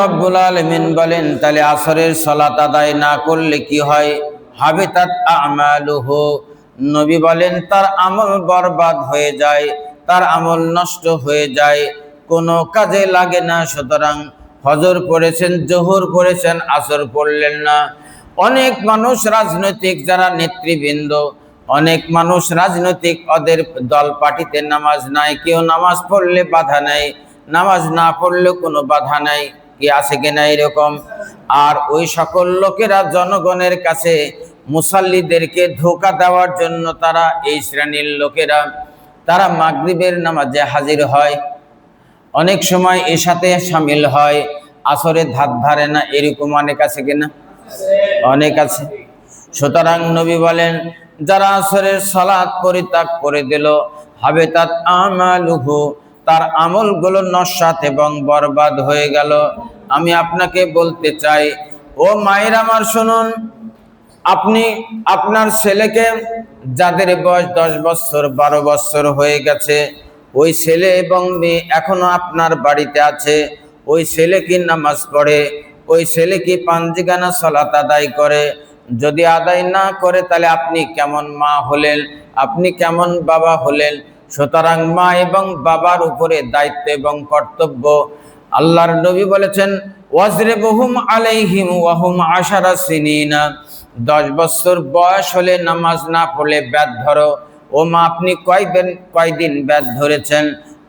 রব্বুল আলমিন বলেন, তাহলে আসরের সলাত আদায় না করলে কি হয়? হবে তার আমালুহু। নবী বলেন, তার আমল বরবাদ হয়ে যায়, তার আমল নষ্ট হয়ে যায়, কোনো কাজে লাগে না। সুতরাং হজর পড়েছেন, জোহর পড়েছেন, আসর পড়লেন না। অনেক মানুষ রাজনৈতিক, যারা নেতৃবৃন্দ, অনেক মানুষ রাজনৈতিক, ওদের দল পার্টিতে নামাজ নাই, কেউ নামাজ পড়লে বাধা নাই, নামাজ না পড়লেও কোনো বাধা নাই। কি আছে কিনা এরকম? আর ওই সকল লোকেরা জনগণের কাছে মুসাল্লিদেরকে ধোকা দেওয়ার জন্য তারা এই শ্রেণির লোকেরা, তারা মাগরিবের নামাজে হাজির হয়। অনেক সময় এর সাথে সামিল হয়। আসরে ধাত ধারে না, এরকম অনেক আছে কিনা অনেক আছে। সুতরাং নবী বলেন, যারা আসরের সালাত পরিত্যাগ করে দিল হবে তার আমালুহু তার আমলগুলো নস্বাত এবং বরবাদ হয়ে গেল। আমি আপনাকে বলতে চাই, ও মায়ের আমার শুনুন, আপনি আপনার ছেলেকে যাদের বয়স দশ বছর, বারো বছর হয়ে গেছে, ওই ছেলে এবং মেয়ে এখনও আপনার বাড়িতে আছে, ওই ছেলে কি নামাজ পড়ে, ওই ছেলে কি পাঞ্জিগানা সলাত আদায় করে? যদি আদায় না করে, তাহলে আপনি কেমন মা হলেন? আপনি কেমন বাবা হলেন? সুতরাং মা এবং বাবার উপরে দায়িত্ব এবং কর্তব্য আল্লাহর নবী বলেছেন ওয়াজরে বহুম আলাইহিম ওয়াহুম আশারা সিনিনা। দশ বছর বয়স হলে নামাজ না পড়লে ব্যাদ ধরো। ও মা, আপনি কয়দিন কয়দিন ব্যাদ ধরেছেন?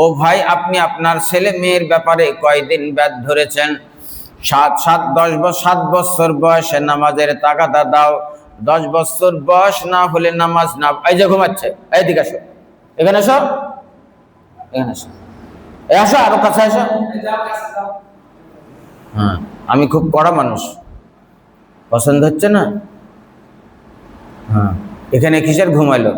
ও ভাই, আপনি আপনার ছেলে মেয়ের ব্যাপারে কয়দিন ব্যাদ ধরেছেন? সাত সাত, দশ সাত বছর বয়সে নামাজের তাগাদা দাও। দশ বছর বয়স না হলে নামাজ না এই যে ঘুমাচ্ছে এই দিকে আসো। এখানে এসো। এখানে আসো এ আসো, আরও কাছে এসো হ্যাঁ আমি খুব কড়া মানুষ। পছন্দ হচ্ছে না? হ্যাঁ এখানে কিসের ঘুমাইলো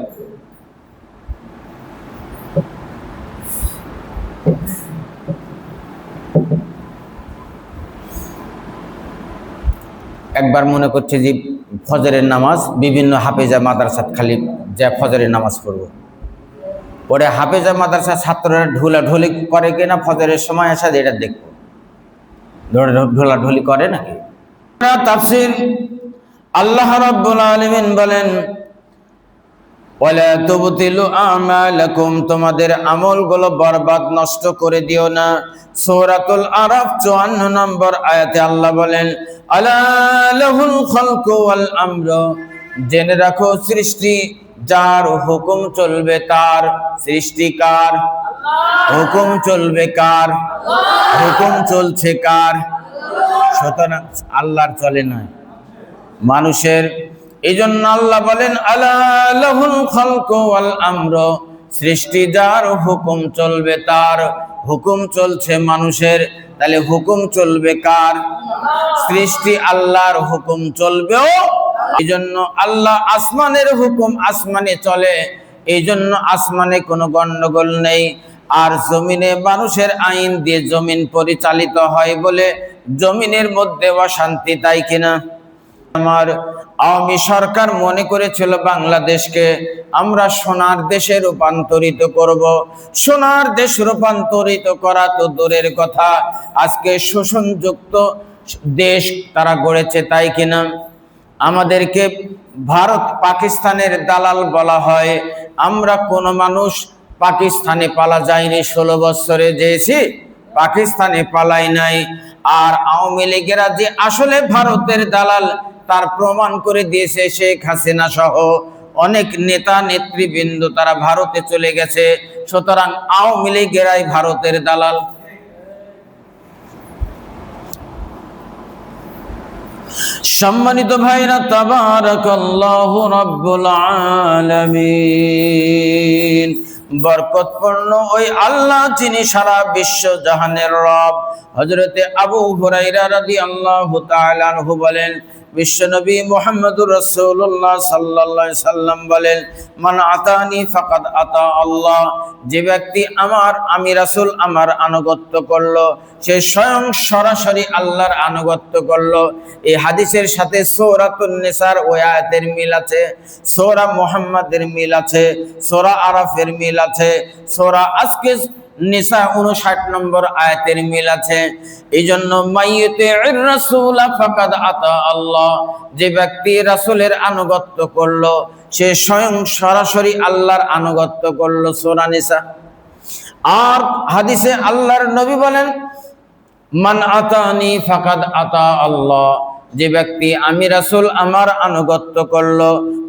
একবার মনে করছে যে ফজরের নামাজ, বিভিন্ন হাফেজা মাদ্রাসাত খালি যা ফজরের নামাজ পড়ব। পরে হাফেজা মাদ্রাসা ছাত্ররা ঢোলা ঢোলি করে কিনা, ফজরের সময় আসা এটা দেখব। ঢোলা করে নাকি? তাফসির। আল্লাহ রাব্বুল আলামিন বলেন তোমাদের আমলগুলো বরবাদ নষ্ট করে দিও না। সূরাতুল আরাফ 54 নম্বর আয়াতে আল্লাহ বলেন, আলা লাহুল খালকু ওয়াল আমর জেনে রাখো সৃষ্টি যার হুকুম চলবে তার সৃষ্টিকার। হুকুম চলবে কার? হুকুম চলছে কার? সুতরাং আল্লাহর চলে না মানুষের। এই জন্য আল্লাহ বলেন আমর। সৃষ্টি যার হুকুম চলবে তার, হুকুম চলছে মানুষের। তাহলে হুকুম চলবে কার? সৃষ্টি আল্লাহর হুকুম চলবেও এই জন্য আল্লাহ আসমানের হুকুম আসমানে চলে। এই জন্য আসমানে কোনো গন্ডগোল নেই। আর জমিনে মানুষের আইন দিয়ে জমিন পরিচালিত হয় বলে জমিনের মধ্যে অশান্তি তাই কিনা? আমার আওয়ামী সরকার মনে করেছিল বাংলাদেশকে আমরা সোনার দেশে রূপান্তরিত করব। সোনার দেশ রূপান্তরিত করা তো দূরের কথা। আজকে শোষণযুক্ত দেশ তারা গড়েছে তাই কিনা? আমাদেরকে ভারত পাকিস্তানের দালাল বলা হয়। আমরা কোনো মানুষ পাকিস্তানে পালা যায়নি ষোলো বছরে যেয়েছি, পাকিস্তানে পালাই নাই। আর আওয়ামী লীগেরা যে আসলে ভারতের দালাল, তার প্রমাণ করে দিয়েছে শেখ হাসিনা সহ অনেক নেতা, নেতৃবৃন্দ তারা ভারতে চলে গেছে। সুতরাং আওয়ামী লীগেরাই ভারতের দালাল। সম্মানিত ভাইরা, তাবারাকাল্লাহু বরকতপূর্ণ ওই আল্লাহ যিনি সারা বিশ্ব জাহানের রব, হযরতে আবু হুরাইরা রাদিয়াল্লাহু তাআলা বলেন বিশ্বনবী মুহাম্মদুর রাসূলুল্লাহ সাল্লাল্লাহু সাল্লাম বলেন, মান আতানি ফাকাদ আতা আল্লাহ। যে ব্যক্তি আমার আমি রাসূল আমার আনুগত্য করল, সে স্বয়ং সরাসরি আল্লাহর আনুগত্য করল। এই হাদিসের সাথে সূরাতুন নিসার ওই আয়াতের মিল আছে, সূরা মুহাম্মাদের মিল আছে, সূরা আরাফের মিল আছে, সূরা আজকে নিসা উনষাট নম্বর আয়াতের মিল আছে। এই জন্য আল্লাহ। যে ব্যক্তি রাসূলের আনুগত্য করল, সে স্বয়ং সরাসরি আল্লাহর আনুগত্য করল সোনা নিসা। আর হাদিসে আল্লাহর নবী বলেন, মান আতানি ফাকাদ আতা আল্লাহ। যে ব্যক্তি আমি রাসুল আমার আনুগত্য করল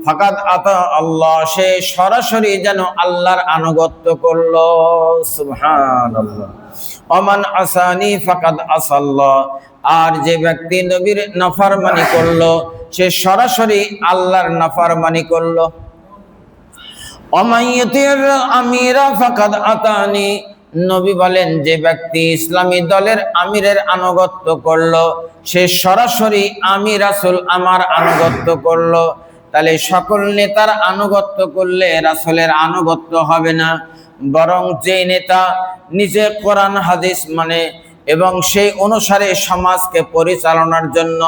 ফাকাত আতা আল্লাহ, সে সরাসরি যেন আল্লাহর আনুগত্য করল। সুবহানাল্লাহ। অমান আসানি ফাকাত আসাল্লাহ। আর যে ব্যক্তি নবীর নাফরমানি করল, সে সরাসরি আল্লাহর নাফরমানি করল। অমাইয়তের আমিরা ফাকাত আতানি নবী বলেন, যে ব্যক্তি ইসলামী দলের আমিরের আনুগত্য করল, সে সরাসরি আমি রাসূল আমার আনুগত্য করল। তাহলে সকল নেতার আনুগত্য করলে রাসূলের আনুগত্য হবে না। বরং যে নেতা নিজে কোরআন, হাদিস মানে এবং সেই অনুসারে সমাজকে পরিচালনার জন্য,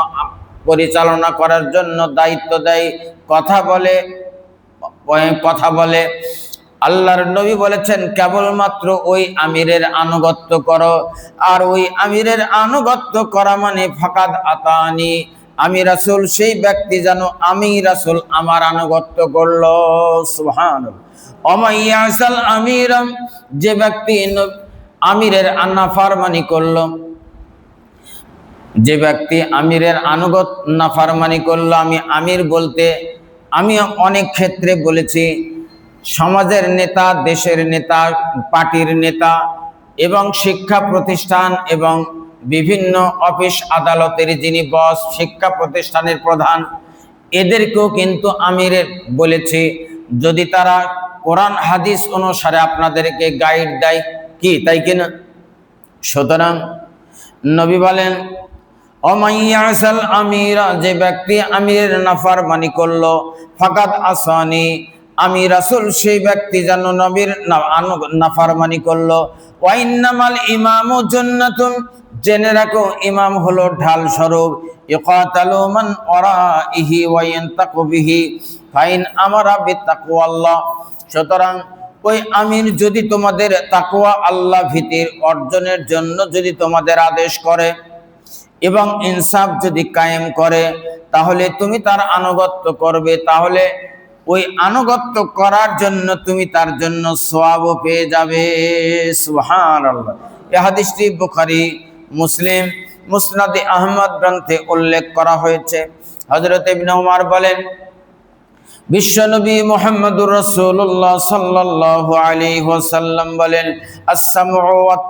পরিচালনা করার জন্য দায়িত্ব দেয়, কথা বলে কথা বলে। আল্লাহর নবী বলেছেন, কেবলমাত্র ওই আমিরের আনুগত্য করো। আর ওই আমিরের আনুগত্য করা মানে ফাকাদ আতানি। আমি রাসূল, সেই ব্যক্তি যেন আমি রাসূল আমার আনুগত্য করল। সুবহান অমাইয়াসাল আমিরাম, যে ব্যক্তি আমিরের আনাফারমানি করল। যে ব্যক্তি আমিরের আনুগত নাফারমানি করল। আমি আমির বলতে আমি অনেক ক্ষেত্রে বলেছি সমাজের নেতা, দেশের নেতা, পার্টির নেতা এবং শিক্ষা প্রতিষ্ঠান এবং বিভিন্ন অফিস আদালতের যিনি বস, শিক্ষা প্রতিষ্ঠানের প্রধান, এদেরকেও কিন্তু আমিরের বলেছি, যদি তারা কোরআন, হাদিস অনুসারে আপনাদেরকে গাইড দেয়, কি, তাই কিনা সুতরাং নবী বলেন অমাইয়াসাল আমিরা যে ব্যক্তি আমিরের নাফার মানি করল, ফাকাদ আসানি আমি রাসূল সেই ব্যক্তি যেন নবীর নাফার মানি করল। ওয়াইন্নামাল ইমামু জান্নাতুন। জেনে রাখো, ইমাম হলো ঢাল স্বরূপ। ইকাতালু মান ওরাইহি ওয়া ইয়ান্তাকু বিহি। ফাইন আমারা বিতাকওয়াল্লাহ সুতরাং, ওই আমির যদি তোমাদের তাকওয়া আল্লাহ ভীতির অর্জনের জন্য যদি তোমাদের আদেশ করে এবং ইনসাফ যদি কায়েম করে, তাহলে তুমি তার আনুগত্য করবে। তাহলে ওই আনুগত্য করার জন্য তুমি তার জন্য সোয়াবও পেয়ে যাবে। সুহান আল্লাহ বুখারি, মুসলিম, মুসনাদি আহমদ গ্রন্থে উল্লেখ করা হয়েছে। হজরত ইবনে উমার বলেন বিশ্বনবী মোহাম্মদুর রসুল্লাহ সাল্লাল্লাহু আলাইহি ওয়াসাল্লাম বলেন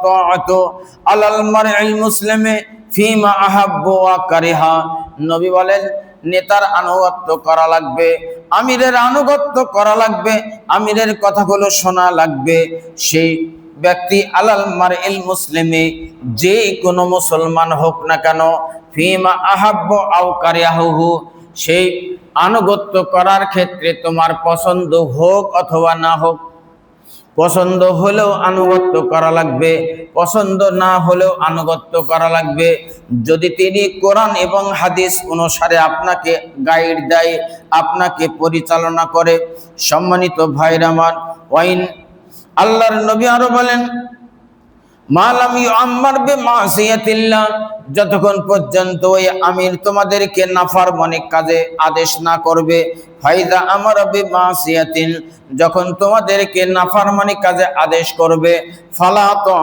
তাআতু আলাল মারইল মুসলিমে ফিমা আহাব্বু কারিহা। নবী বলেন নেতার আনুগত্য করা লাগবে, আমিরের আনুগত্য করা লাগবে, আমিরের কথাগুলো শোনা লাগবে। সেই ব্যক্তি আলাল মারইল মুসলিমে যে কোনো মুসলমান হোক না কেন, ফিমা আহাব্য আও কারিয়াহু সেই আনুগত্য করার ক্ষেত্রে তোমার পছন্দ হোক অথবা না হোক পছন্দ হলেও আনুগত্য করা লাগবে, পছন্দ না হলেও আনুগত্য করা লাগবে। যদি তিনি কোরআন এবং হাদিস অনুসারে আপনাকে গাইড দেয়, আপনাকে পরিচালনা করে, সম্মানিত ভাইরামান ওয়াইন আল্লাহর নবী আরও বলেন যতক্ষণ পর্যন্ত ওই আমির তোমাদেরকে নাফার মনে কাজে আদেশ না করবে ফাইদা আমার মাসিয়াতিন যখন তোমাদেরকে নাফার মানে কাজে আদেশ করবে, ফালা তো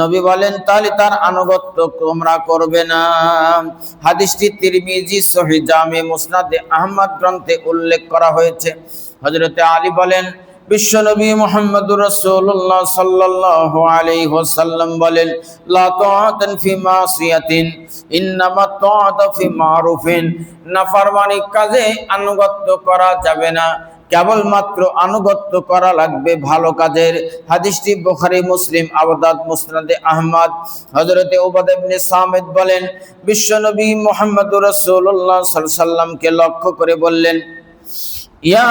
নবী বলেন, তাহলে তার আনুগত্য তোমরা করবে না। হাদিসটি তিরমিজি সহি জামে মুসনাদে আহমদ গ্রন্থে উল্লেখ করা হয়েছে। হজরতে আলী বলেন বিশ্বনবী মুহাম্মদুর রাসূলুল্লাহ সাল্লাল্লাহু আলাইহি ওয়াসাল্লাম বলেন নাফরমানি কাজে আনুগত্য করা যাবে না। কেবলমাত্র আনুগত্য করা লাগবে ভালো কাজের। হাদিসটি বুখারী, মুসলিম, আবদাদ, মুসনাদে আহমদ। হযরতে উবাদ ইবনে সামিদ বলেন, বিশ্বনবী সাল্লাল্লাহু আলাইহি ওয়াসাল্লামকে লক্ষ্য করে বললেন ইয়া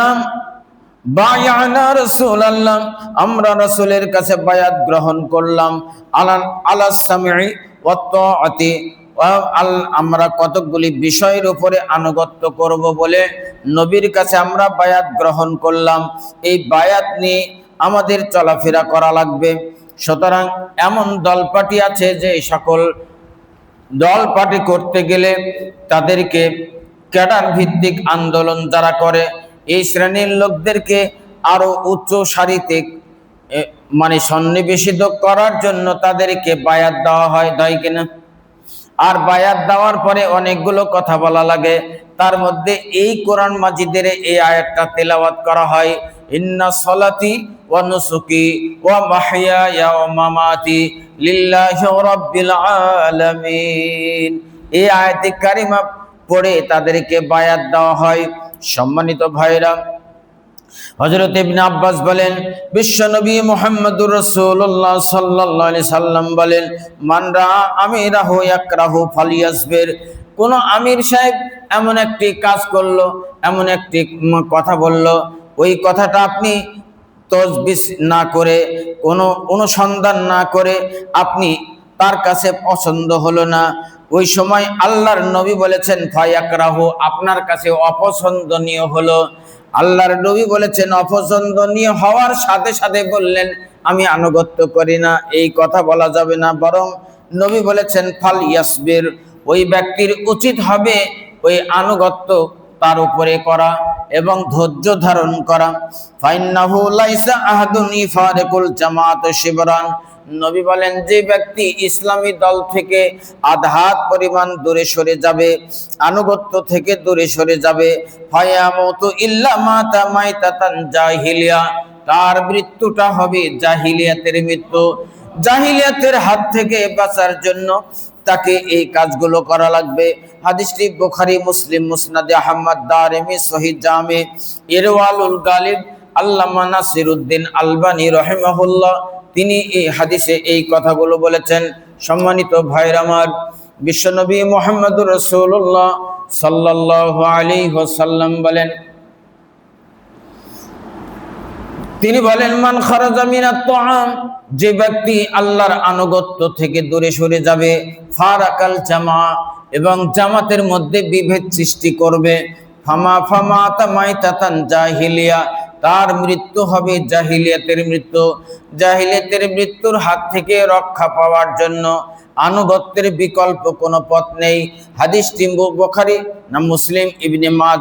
বায়ানা রাসূলুল্লাহ, আমরা রাসূলের কাছে বায়াত গ্রহণ করলাম। আলা আলা ওয়া আল, আমরা কতকগুলি বিষয়ের উপরে আনুগত্য করব বলে নবীর কাছে আমরা বায়াত গ্রহণ করলাম। এই বায়াত নিয়ে আমাদের চলাফেরা করা লাগবে। সুতরাং এমন দল পার্টি আছে যে সকল দল পার্টি করতে গেলে তাদেরকে ক্যাডার ভিত্তিক আন্দোলন যারা করে এই শ্রেণির লোকদেরকে আরও উচ্চ সারিতে মানে সন্নিবেশিত করার জন্য তাদেরকে বায়াত দেওয়া হয় দেয় কিনা আর বায়াত দেওয়ার পরে অনেকগুলো কথা বলা লাগে। তার মধ্যে এই কোরআন মাজিদের এই আয়াতটা তেলাওয়াত করা হয়, ইন্না সলাতি ওয়া নুসুকি ওয়া মাহইয়ায়া ওয়া মামাতি লিল্লাহি রাব্বিল আলামিন। এই আয়াতে কারিমা পড়ে তাদেরকে বায়াত দেওয়া হয়। সম্মানিত ভাইরা হযরত ইবনে আব্বাস বলেন বিশ্বনবী মুহাম্মদুর রাসূলুল্লাহ সাল্লাল্লাহু আলাইহি সাল্লাম বলেন, মান রা আমিরাহু ইয়াকরাহু ফালিয়াসবির। কোন আমির সাহেব এমন একটি কাজ করল, এমন একটি কথা বলল, ওই কথাটা আপনি তসবিস না করে, কোনো অনুসন্ধান না করে আপনি তার কাছে পছন্দ হলো না। ওই সময় আল্লাহর নবী বলেছেন, ফায়াকরাহু, আপনার কাছে অপছন্দনীয় হলো। আল্লাহর নবী বলেছেন, অপছন্দনীয় হওয়ার সাথে সাথে বললেন, আমি আনুগত্য করি না, এই কথা বলা যাবে না। বরং নবী বলেছেন, ফাল ইয়াসবির, ওই ব্যক্তির উচিত হবে ওই আনুগত্য তার উপরে করা এবং ধৈর্য ধারণ করা। ফাইন্নাহু লাইসা আহাদুন ইফারিকুল জামাত শিবরান নবী বলেন, যে ব্যক্তি ইসলামী দল থেকে আধাত পরিমাণ দূরে সরে যাবে, আনুগত্য থেকে দূরে সরে যাবে, ফায়ামতু ইল্লা মাতা জাহিলিয়া, তার মৃত্যুটা হবে জাহিলিয়াতের মৃত্যু। জাহিলিয়াতের হাত থেকে বাঁচার জন্য তাকে এই কাজগুলো করা লাগবে। হাদিসটি বুখারী, মুসলিম, মুসনাদে আহমদ দারিমি সহিহ জামে ইরওয়ালুল গালিব, আল্লামা নাসিরউদ্দিন আলবানী রহিমাহুল্লাহ। তিনি এই হাদিসে এই কথাগুলো বলেছেন। সম্মানিত ভাইর আমার, বিশ্বনবী মোহাম্মদুর রসুল্লাহ সাল্লাল্লাহু আলী ওয়াসাল্লাম বলেন, তিনি বলেন, মান খারাজা মিনাত তুআম যে ব্যক্তি আল্লাহর আনুগত্য থেকে দূরে সরে যাবে, ফারাকাল জামা, এবং জামাতের মধ্যে বিভেদ সৃষ্টি করবে। ফামা ফামা তামাইতাতান জাহিলিয়া তার মৃত্যু হবে জাহিলিয়াতের মৃত্যু। জাহিলিয়াতের মৃত্যুর হাত থেকে রক্ষা পাওয়ার জন্য আনুগত্যের বিকল্প কোনো পথ নেই। হাদিস টিম্বু বখারি না মুসলিম ইবনে মাজ